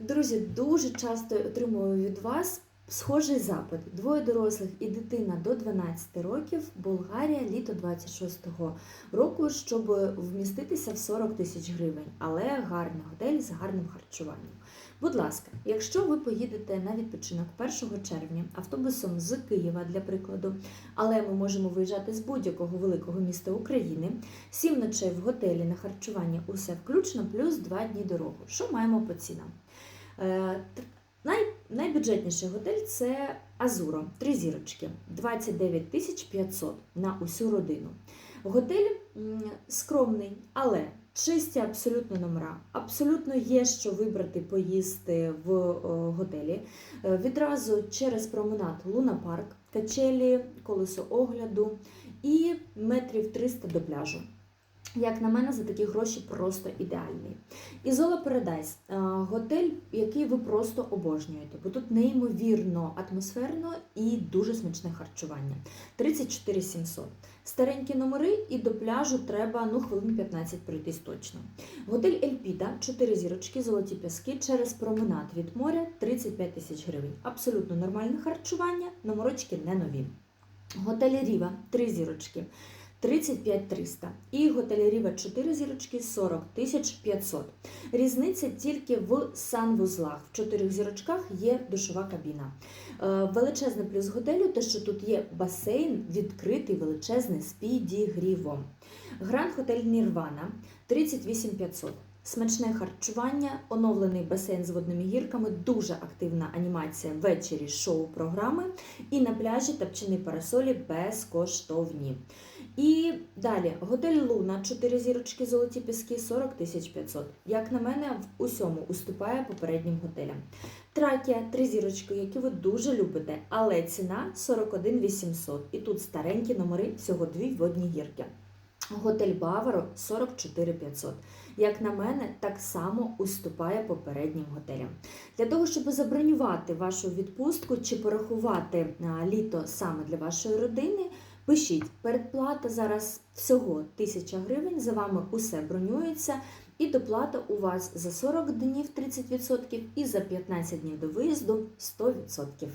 Друзі, дуже часто отримую від вас схожий запит. Двоє дорослих і дитина до 12 років, Болгарія, літо 26-го року, щоб вміститися в 40 тисяч гривень, але гарний готель з гарним харчуванням. Будь ласка, якщо ви поїдете на відпочинок 1 червня автобусом з Києва, для прикладу, але ми можемо виїжджати з будь-якого великого міста України, 7 ночей в готелі на харчування усе включно, плюс 2 дні дорогу. Що маємо по цінам? Е, найбюджетніший готель це Азуро, три зірочки, 29 тисяч 500 на усю родину. Готель скромний, але чисті абсолютно номера. Абсолютно є що вибрати, поїсти в готелі. Е, Відразу через променад Луна Парк, качелі, колесо огляду і метрів 300 до пляжу. Як на мене, за такі гроші просто ідеальний. Ізола Парадайс е, готель, який ви просто обожнюєте, бо тут неймовірно атмосферно і дуже смачне харчування. 34 700. Старенькі номери і до пляжу треба ну, хвилин 15 пройтись точно. Готель Ельпіда, 4 зірочки, золоті пяски через променад від моря 35 тисяч гривень. Абсолютно нормальне харчування, номерочки не нові. Готель Ріва, 3 зірочки. 35 300. І готель Ріва 4 зірочки 40 500. Різниця тільки в санвузлах. В 4 зірочках є душова кабіна. Е, Величезний плюс готелю, те, що тут є басейн, відкритий величезний з підігрівом. Гранд Готель Нірвана 38 500. Смачне харчування, оновлений басейн з водними гірками, дуже активна анімація ввечері шоу-програми. І на пляжі тапчини парасолі безкоштовні. І далі готель Луна, 4 зірочки, золоті піски, 40 тисяч 500. Як на мене, в усьому уступає попереднім готелям. Тракія, 3 зірочки, які ви дуже любите, але ціна 41 800. І тут старенькі номери, всього дві водні гірки. Готель Баваро 44 500. Як на мене, так само уступає попереднім готелям. Для того, щоб забронювати вашу відпустку чи порахувати літо саме для вашої родини, пишіть. Передплата зараз всього 1000 гривень. За вами усе бронюється. І доплата у вас за 40 днів 30% і за 15 днів до виїзду 100%.